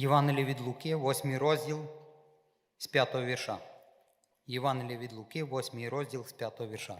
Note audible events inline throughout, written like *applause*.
Євангеліє від Луки, 8 розділ з 5 вірша. Євангеліє від Луки, 8 розділ з 5 вірша.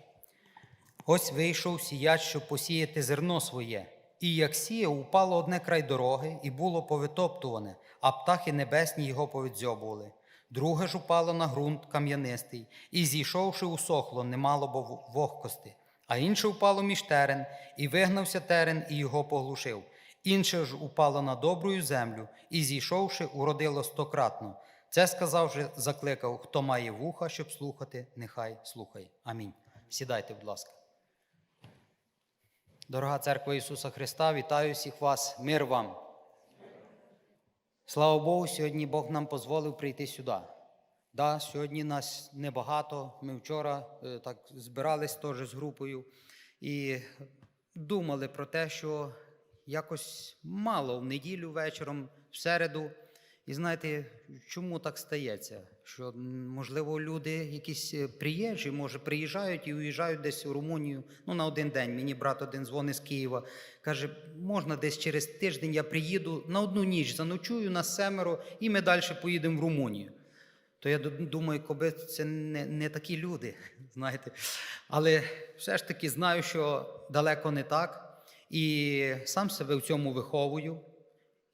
Ось вийшов сіяч, щоб посіяти зерно своє. І як сіяв, упало одне край дороги, і було повитоптуване, а птахи небесні його повідзьобували. Друге ж упало на ґрунт кам'янистий, і зійшовши, усохло, немало бо вогкости. А інше упало між терен, і вигнався терен, і його поглушив. Інше ж упало на добрую землю, і зійшовши, уродило стократно. Це сказавши, закликав, хто має вуха, щоб слухати, нехай слухає. Амінь. Сідайте, будь ласка. Дорога церква Ісуса Христа, вітаю всіх вас, мир вам. Слава Богу, сьогодні Бог нам дозволив прийти сюди. Да, сьогодні нас небагато. Ми вчора е, так збирались теж з групою і думали про те, що якось мало в неділю вечором, в середу. І знаєте, чому так стається? Що, можливо, люди якісь е, приїжджі, може, приїжджають і уїжджають десь у Румунію ну, на один день. Мені брат один дзвонить з Києва. Каже, можна десь через тиждень я приїду на одну ніч, заночую на семеро, і ми далі поїдемо в Румунію. То я думаю, коби це не, не такі люди, *laughs* знаєте. Але все ж таки знаю, що далеко не так. І сам себе в цьому виховую.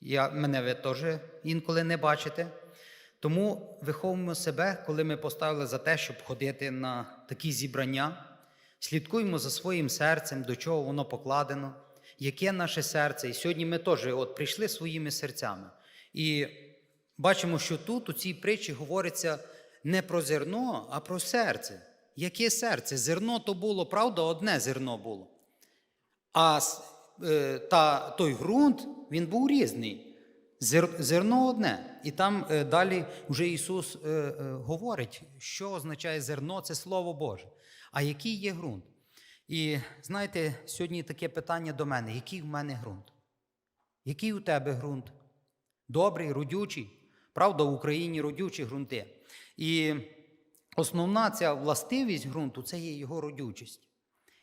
Я, мене ви теж інколи не бачите. Тому виховуємо себе, коли ми поставили за те, щоб ходити на такі зібрання. Слідкуємо за своїм серцем, до чого воно покладено, яке наше серце. І сьогодні ми теж от прийшли своїми серцями. І бачимо, що тут у цій притчі говориться не про зерно, а про серце. Яке серце? Зерно то було, правда, одне зерно було. А е, та, той ґрунт він був різний. Зерно одне. І там е, далі вже Ісус е, говорить, що означає зерно це Слово Боже. А який є ґрунт? І знаєте, сьогодні таке питання до мене: який в мене ґрунт? Який у тебе ґрунт? Добрий, родючий. Правда, в Україні родючі ґрунти. І основна ця властивість ґрунту це є його родючість.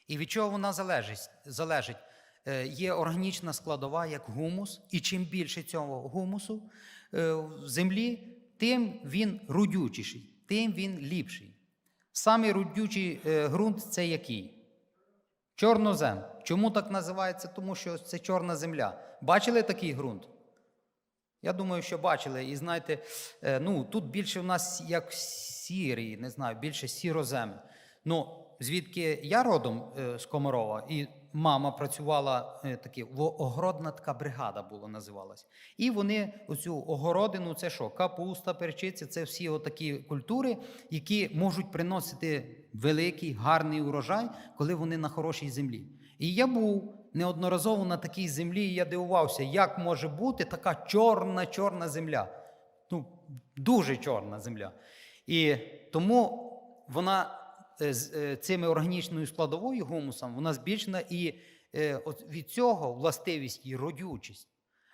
І від чого вона залежить? залежить? Е, Є органічна складова, як гумус, і чим більше цього гумусу е, в землі, тим він родючіший, тим він ліпший. Самий родючий е, ґрунт це який? Чорнозем. Чому так називається? Тому що це чорна земля. Бачили такий ґрунт? Я думаю, що бачили. І знаєте, ну тут більше в нас як сірий, не знаю, більше сіроземи. Ну, звідки я родом е, з Комарова, і мама працювала е, такі, огородна така бригада була, називалась. І вони оцю огородину, це що? Капуста, перчиця, це всі отакі культури, які можуть приносити великий, гарний урожай, коли вони на хорошій землі. І я був неодноразово на такій землі, і я дивувався, як може бути така чорна, чорна земля. Ну, дуже чорна земля. І тому вона з е, цими органічною складовою гумусом вона збільшена і е, від цього властивість і родючість.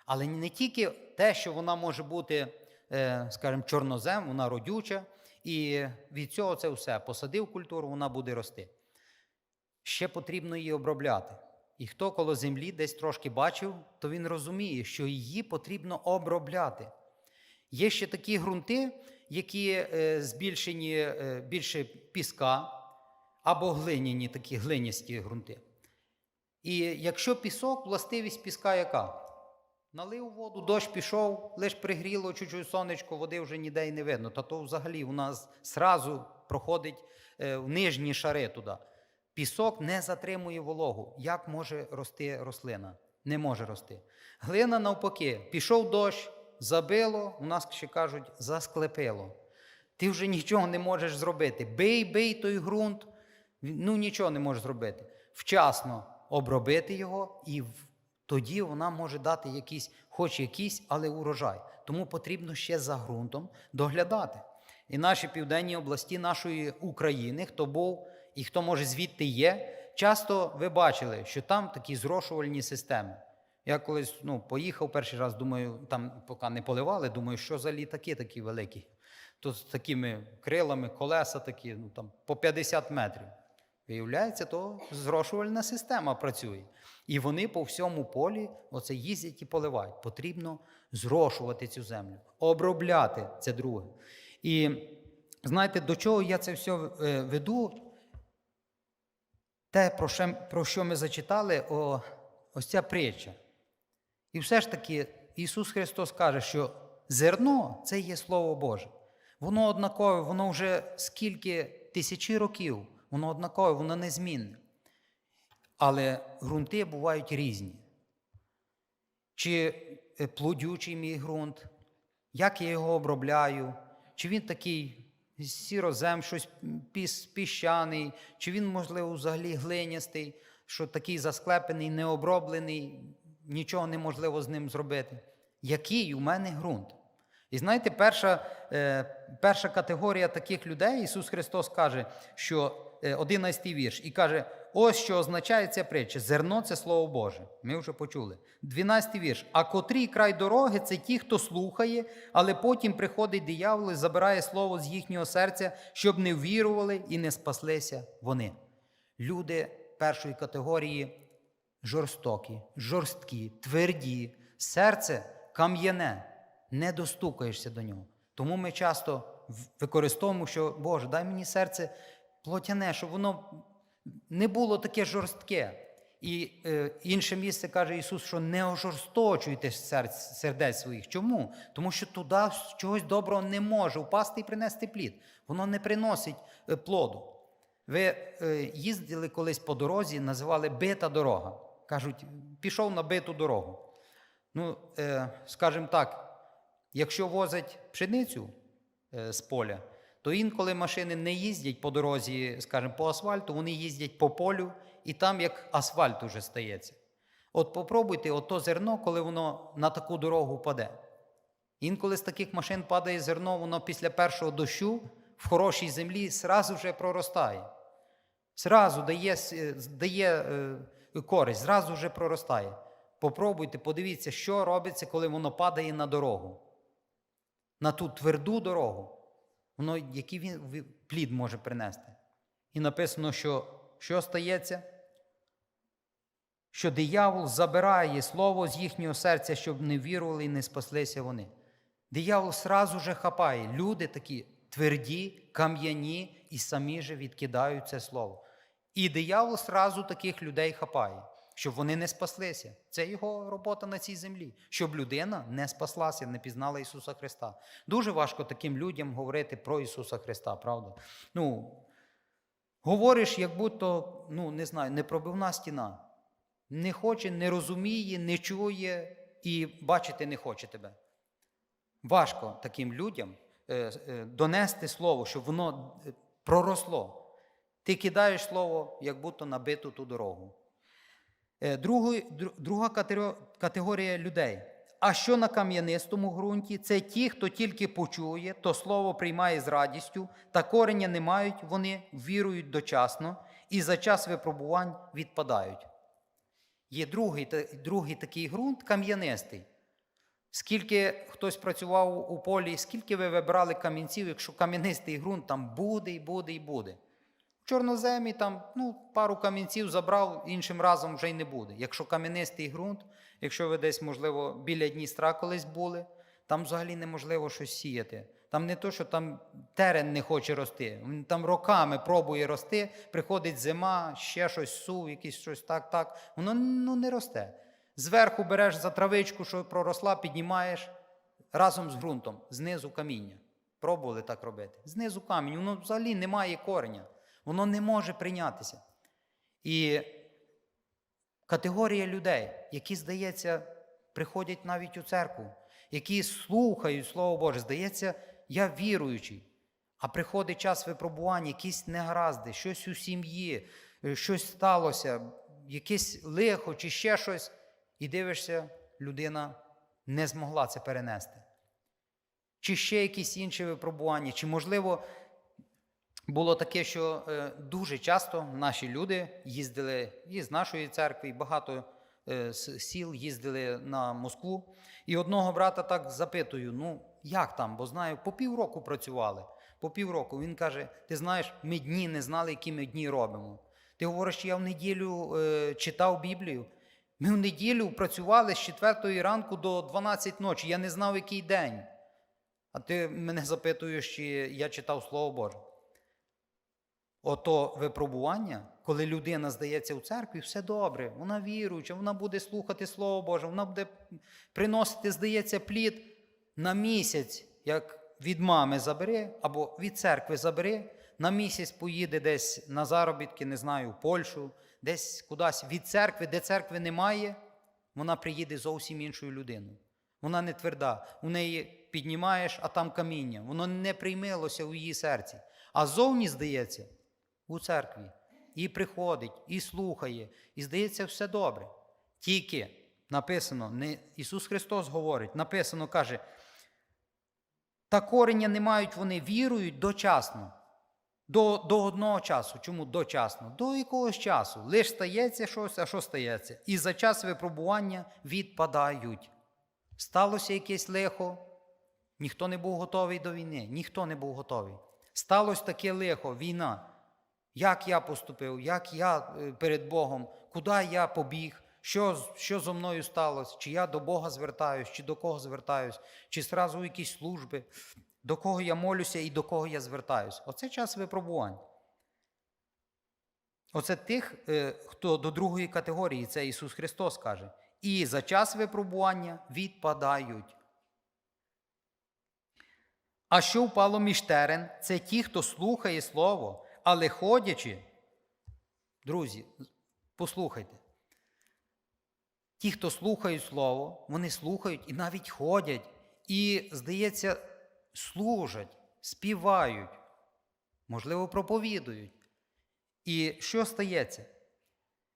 Але не тільки те, що вона може бути, е, скажімо, чорнозем, вона родюча, і від цього це все. Посадив культуру, вона буде рости. Ще потрібно її обробляти. І хто коло землі десь трошки бачив, то він розуміє, що її потрібно обробляти. Є ще такі ґрунти, які е, збільшені е, більше піска або глиняні такі глиністі ґрунти. І якщо пісок, властивість піска яка? Налив воду, дощ пішов, лиш пригріло чуть-чуть сонечко, води вже ніде й не видно. Та то взагалі у нас зразу проходить е, в нижні шари туди. Пісок не затримує вологу. Як може рости рослина? Не може рости. Глина навпаки, пішов дощ, забило, у нас ще кажуть, засклепило. Ти вже нічого не можеш зробити. Бий, бий той ґрунт, ну нічого не можеш зробити. Вчасно обробити його, і тоді вона може дати якийсь, хоч якийсь, але урожай. Тому потрібно ще за ґрунтом доглядати. І наші південні області нашої України, хто був і хто може звідти є, часто ви бачили, що там такі зрошувальні системи. Я колись ну, поїхав перший раз, думаю, там поки не поливали, думаю, що за літаки такі великі. То з такими крилами, колеса такі, ну там по 50 метрів. Виявляється, то зрошувальна система працює. І вони по всьому полі оце їздять і поливають. Потрібно зрошувати цю землю, обробляти це друге. І знаєте, до чого я це все е, веду? Те, про що ми зачитали, о, ось ця притча. І все ж таки Ісус Христос каже, що зерно це є Слово Боже. Воно однакове, воно вже скільки тисячі років, воно однакове, воно незмінне. Але ґрунти бувають різні. Чи е, плодючий мій ґрунт, як я його обробляю, чи він такий сірозем, щось піщаний, чи він, можливо, взагалі глинястий, що такий засклепений, необроблений, нічого неможливо з ним зробити. Який у мене ґрунт? І знаєте, перша, е, перша категорія таких людей, Ісус Христос каже, що е, 11 вірш, і каже: ось що означає ця притча: зерно це Слово Боже. Ми вже почули. 12 вірш. А котрий край дороги це ті, хто слухає, але потім приходить диявол і забирає слово з їхнього серця, щоб не ввірували і не спаслися вони. Люди першої категорії жорстокі, жорсткі, тверді, серце кам'яне, не достукаєшся до нього. Тому ми часто використовуємо, що Боже, дай мені серце плотяне, щоб воно не було таке жорстке. І е, інше місце каже Ісус, що не ожорсточуйте серць, сердець своїх. Чому? Тому що туди чогось доброго не може впасти і принести плід. Воно не приносить е, плоду. Ви е, їздили колись по дорозі, називали бита дорога. Кажуть, пішов на биту дорогу. Ну, е, скажімо так, якщо возять пшеницю е, з поля, то інколи машини не їздять по дорозі, скажімо, по асфальту, вони їздять по полю, і там як асфальт уже стається. От попробуйте ото зерно, коли воно на таку дорогу паде. Інколи з таких машин падає зерно, воно після першого дощу в хорошій землі зразу вже проростає. Зразу дає, е, дає користь, зразу вже проростає. Попробуйте, подивіться, що робиться, коли воно падає на дорогу. На ту тверду дорогу. Воно який він плід може принести. І написано, що що стається? Що диявол забирає слово з їхнього серця, щоб не вірували і не спаслися вони. Диявол сразу же хапає. Люди такі тверді, кам'яні і самі же відкидають це слово. І диявол сразу таких людей хапає, щоб вони не спаслися. Це його робота на цій землі, щоб людина не спаслася, не пізнала Ісуса Христа. Дуже важко таким людям говорити про Ісуса Христа, правда? Ну, говориш, як будто, ну, не знаю, непробивна стіна. Не хоче, не розуміє, не чує і бачити не хоче тебе. Важко таким людям е, е, донести слово, щоб воно е, проросло. Ти кидаєш слово, як будто на биту ту дорогу. Е, другий- дру- Друга категорія людей. А що на кам'янистому ґрунті? Це ті, хто тільки почує, то слово приймає з радістю, та корення не мають, вони вірують дочасно і за час випробувань відпадають. Є другий, другий такий ґрунт кам'янистий. Скільки хтось працював у полі, скільки ви вибирали камінців, якщо кам'янистий ґрунт там буде і буде і буде. Чорноземі там ну, пару камінців забрав, іншим разом вже й не буде. Якщо кам'янистий ґрунт, якщо ви десь, можливо, біля Дністра колись були, там взагалі неможливо щось сіяти. Там не то, що там терен не хоче рости, він там роками пробує рости, приходить зима, ще щось сув, якийсь щось так, так. Воно ну, не росте. Зверху береш за травичку, що проросла, піднімаєш разом з ґрунтом, знизу каміння. Пробували так робити. Знизу камінь, воно взагалі не має кореня, воно не може прийнятися. І категорія людей, які, здається, приходять навіть у церкву, які слухають Слово Боже, здається, я віруючий. А приходить час випробування, якісь негаразди, щось у сім'ї, е, щось сталося, якесь лихо чи ще щось, і дивишся, людина не змогла це перенести. Чи ще якісь інші випробування, чи, можливо, було таке, що е, дуже часто наші люди їздили з нашої церкви, і багато е, з сіл їздили на Москву. І одного брата так запитую: ну як там? Бо знаю, по півроку працювали. По півроку. Він каже: ти знаєш, ми дні не знали, які ми дні робимо. Ти говориш, що я в неділю е, читав Біблію. Ми в неділю працювали з 4 ранку до 12 ночі. Я не знав, який день. А ти мене запитуєш, чи я читав Слово Боже. Ото випробування, коли людина здається у церкві, все добре, вона віруюча, вона буде слухати Слово Боже, вона буде приносити, здається, плід на місяць, як від мами забере, або від церкви забере, на місяць поїде десь на заробітки, не знаю, в Польщу, десь кудись від церкви, де церкви немає, вона приїде зовсім іншою людиною. Вона не тверда. У неї піднімаєш, а там каміння. Воно не приймилося у її серці. А зовні, здається, у церкві. І приходить, і слухає, і здається, все добре. Тільки написано, не Ісус Христос говорить, написано, каже, та корення не мають вони, вірують дочасно. До, до одного часу. Чому дочасно? До якогось часу. Лиш стається щось, а що стається? І за час випробування відпадають. Сталося якесь лихо, ніхто не був готовий до війни, ніхто не був готовий. Сталося таке лихо, війна. Як я поступив, як я е, перед Богом, куди я побіг, що, що зо мною сталося, чи я до Бога звертаюсь, чи до кого звертаюсь, чи зразу якісь служби, до кого я молюся і до кого я звертаюсь. Оце час випробувань. Оце тих, е, хто до другої категорії, це Ісус Христос каже. І за час випробування відпадають. А що впало між терен, це ті, хто слухає Слово, але ходячи, друзі, послухайте. Ті, хто слухають Слово, вони слухають і навіть ходять, і, здається, служать, співають, можливо, проповідують. І що стається?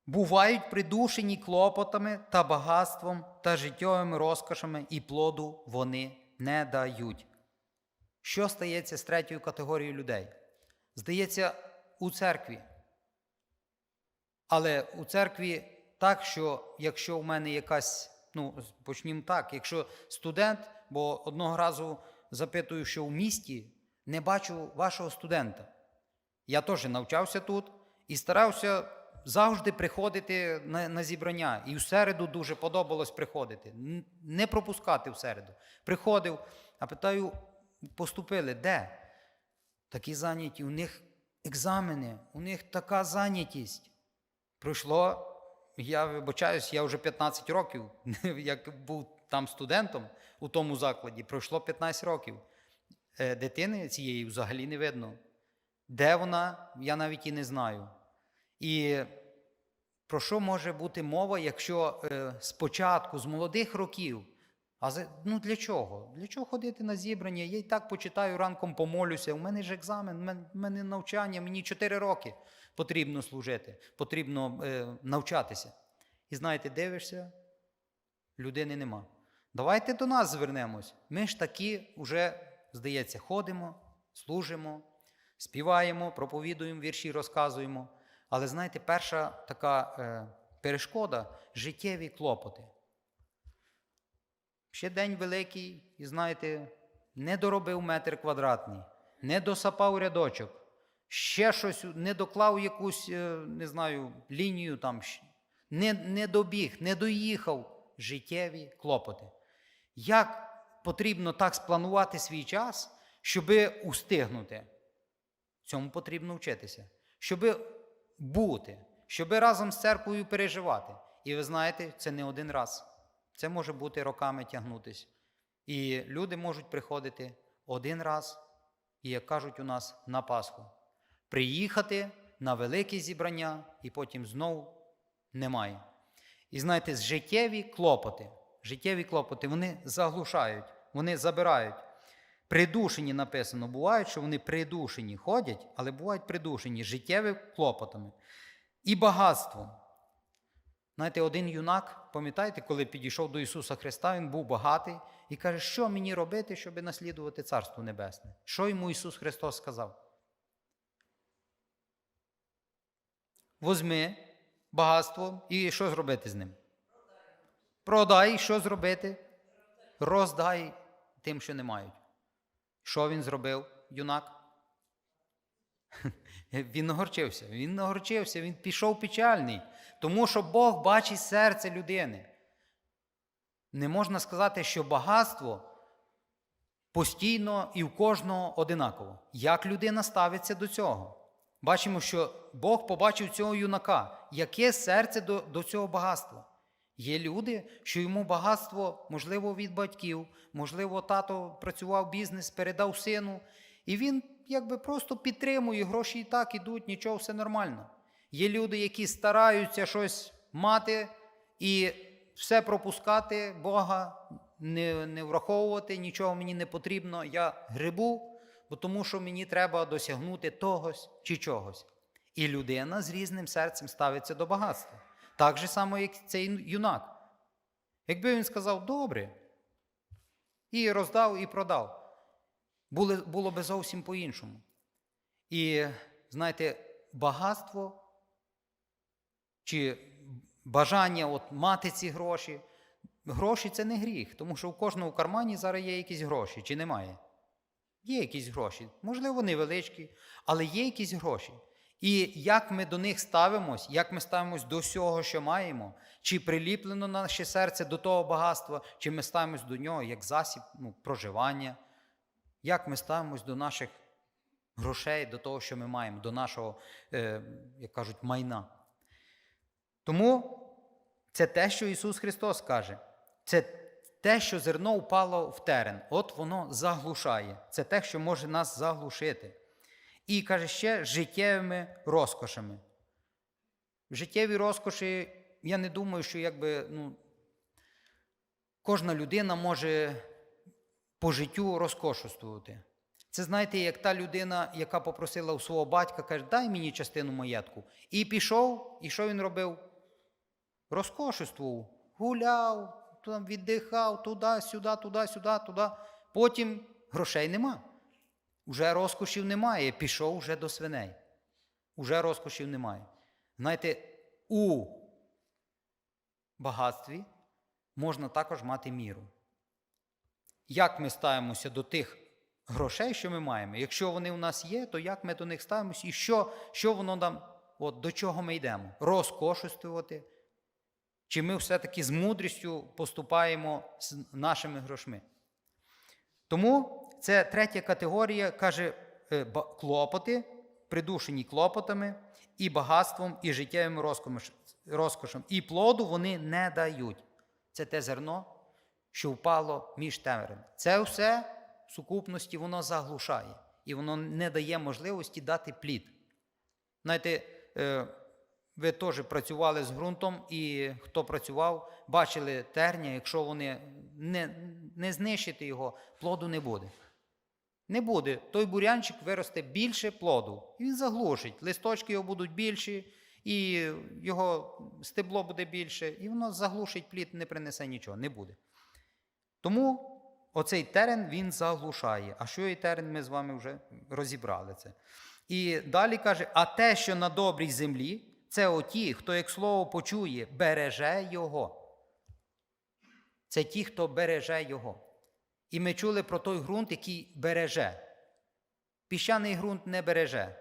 Бувають придушені клопотами та багатством та життєвими розкошами, і плоду вони не дають. Що стається з третьою категорією людей? Здається, у церкві. Але у церкві так, що якщо в мене якась, ну, почнімо так, якщо студент, бо одного разу запитую, що в місті не бачу вашого студента. Я теж навчався тут і старався завжди приходити на, на зібрання. І в середу дуже подобалось приходити, не пропускати в середу. Приходив, а питаю, поступили, де? Такі зайняті, у них екзамени, у них така зайнятість. Пройшло, я вибачаюсь, я вже 15 років, *laughs* як був там студентом у тому закладі, пройшло 15 років. Е, Дитини цієї взагалі не видно. Де вона, я навіть і не знаю. І про що може бути мова, якщо е, спочатку, з молодих років, а за- ну для чого? Для чого ходити на зібрання? Я і так почитаю ранком, помолюся. У мене ж екзамен, у мене навчання, мені 4 роки потрібно служити, потрібно е, навчатися. І знаєте, дивишся, людини нема. Давайте до нас звернемось. Ми ж такі вже, здається, ходимо, служимо, співаємо, проповідуємо, вірші розказуємо. Але знаєте, перша така е, перешкода життєві клопоти. Ще день великий, і знаєте, не доробив метр квадратний, не досапав рядочок, ще щось, не доклав якусь, е, не знаю, лінію там, не, не добіг, не доїхав життєві клопоти. Як потрібно так спланувати свій час, щоби устигнути? Цьому потрібно вчитися, щоби бути, щоби разом з церквою переживати. І ви знаєте, це не один раз. Це може бути роками тягнутись. І люди можуть приходити один раз, і, як кажуть у нас, на Пасху. Приїхати на велике зібрання, і потім знову немає. І знаєте, життєві клопоти, життєві клопоти, вони заглушають, вони забирають. Придушені написано, бувають, що вони придушені ходять, але бувають придушені життєвими клопотами і багатством. Знаєте, один юнак, пам'ятаєте, коли підійшов до Ісуса Христа, він був багатий і каже, що мені робити, щоб наслідувати Царство Небесне? Що йому Ісус Христос сказав? Возьми багатство і що зробити з ним? Продай, що зробити? Роздай тим, що не мають. Що він зробив, юнак? Він нагорчився, він нагорчився, він пішов печальний, тому що Бог бачить серце людини. Не можна сказати, що багатство постійно і в кожного одинаково. Як людина ставиться до цього? Бачимо, що Бог побачив цього юнака, яке серце до, до цього багатства. Є люди, що йому багатство, можливо, від батьків, можливо, тато працював бізнес, передав сину, і він якби просто підтримує, гроші і так ідуть, нічого, все нормально. Є люди, які стараються щось мати і все пропускати, Бога не, не враховувати, нічого мені не потрібно. Я грибу, бо тому що мені треба досягнути тогось чи чогось. І людина з різним серцем ставиться до багатства. Так же само, як цей юнак. Якби він сказав добре, і роздав, і продав, було, було би зовсім по-іншому. І знаєте, багатство чи бажання от мати ці гроші. Гроші це не гріх, тому що у кожного в кармані зараз є якісь гроші, чи немає? Є якісь гроші, можливо, невеличкі, але є якісь гроші. І як ми до них ставимось, як ми ставимось до всього, що маємо, чи приліплено наше серце до того багатства, чи ми ставимось до нього як засіб ну, проживання, як ми ставимось до наших грошей, до того, що ми маємо, до нашого, е, як кажуть, майна. Тому це те, що Ісус Христос каже. Це те, що зерно впало в терен. От воно заглушає. Це те, що може нас заглушити. І каже ще життєвими розкошами. Життєві розкоші, я не думаю, що якби, ну, кожна людина може по життю розкошествувати. Це знаєте, як та людина, яка попросила у свого батька, каже, дай мені частину маєтку. І пішов, і що він робив? Розкошествував, гуляв, віддихав туди-сюди, туди-сюди, туди. Потім грошей нема. Уже розкошів немає, пішов вже до свиней. Уже розкошів немає. Знаєте, у багатстві можна також мати міру. Як ми ставимося до тих грошей, що ми маємо? Якщо вони у нас є, то як ми до них ставимося і що, що воно нам, от, до чого ми йдемо? Розкошествувати? Чи ми все-таки з мудрістю поступаємо з нашими грошми? Тому це третя категорія, каже, е, клопоти, придушені клопотами, і багатством, і життєвим розкошем. І плоду вони не дають. Це те зерно, що впало між темрем. Це все в сукупності воно заглушає, і воно не дає можливості дати плід. Знаєте, е, ви теж працювали з ґрунтом, і хто працював, бачили терня, якщо вони не, не знищити його, плоду не буде. Не буде. Той бурянчик виросте більше плоду. І він заглушить. Листочки його будуть більші, і його стебло буде більше, і воно заглушить плід, не принесе нічого, не буде. Тому оцей терен він заглушає. А що і терен, ми з вами вже розібрали це. І далі каже: а те, що на добрій землі, це оті, хто, як слово почує, береже його. Це ті, хто береже його. І ми чули про той ґрунт, який береже. Піщаний ґрунт не береже.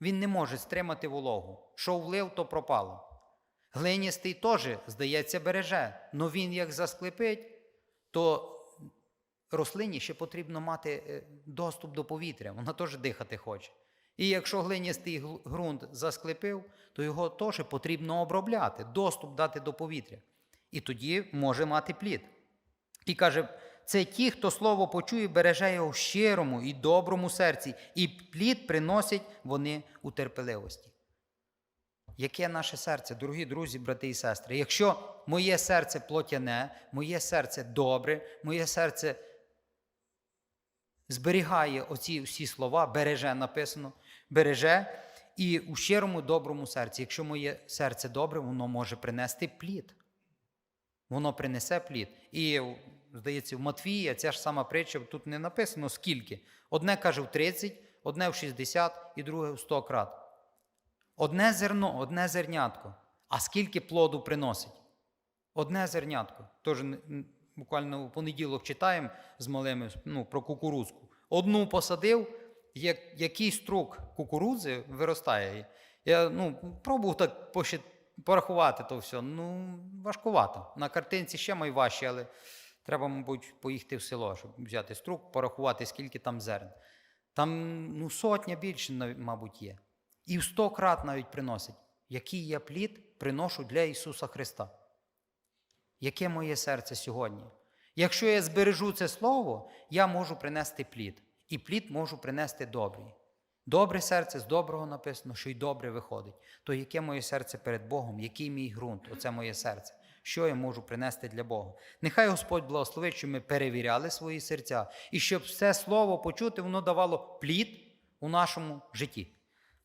Він не може стримати вологу. Що влив, то пропало. Глиністий теж, здається, береже. але він як засклепить, то рослині ще потрібно мати е, доступ до повітря. Вона теж дихати хоче. І якщо глиністий ґрунт засклепив, то його теж потрібно обробляти, доступ дати до повітря. І тоді може мати плід. І каже, це ті, хто слово почує, береже його в щирому і доброму серці, і плід приносять вони у терпеливості. Яке наше серце, дорогі друзі, брати і сестри? Якщо моє серце плотяне, моє серце добре, моє серце зберігає оці всі слова, береже написано, береже і у щирому доброму серці. Якщо моє серце добре, воно може принести плід. Воно принесе плід. І, здається, в Матвія ця ж сама притча, тут не написано скільки. Одне каже в 30, одне в 60 і друге в 100 крат. Одне зерно, одне зернятко. А скільки плоду приносить? Одне зернятко. Тож буквально у понеділок читаємо з малими ну, про кукурузку. Одну посадив, як, який струк кукурудзи виростає. Я ну, пробував так пошит, порахувати то все. Ну, важкувато. На картинці ще найважче, але треба, мабуть, поїхати в село, щоб взяти струк, порахувати, скільки там зерн. Там ну, сотня більше, мабуть, є. І в сто крат навіть приносить. Який я плід приношу для Ісуса Христа? Яке моє серце сьогодні? Якщо я збережу це слово, я можу принести плід. І плід можу принести добрий. Добре серце з доброго написано, що й добре виходить. То яке моє серце перед Богом, який мій ґрунт, оце моє серце, що я можу принести для Бога? Нехай Господь благословить, щоб ми перевіряли свої серця, і щоб все слово почути, воно давало плід у нашому житті.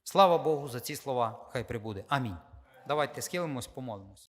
Слава Богу за ці слова, хай прибуде. Амінь. Давайте схилимось, помолимось.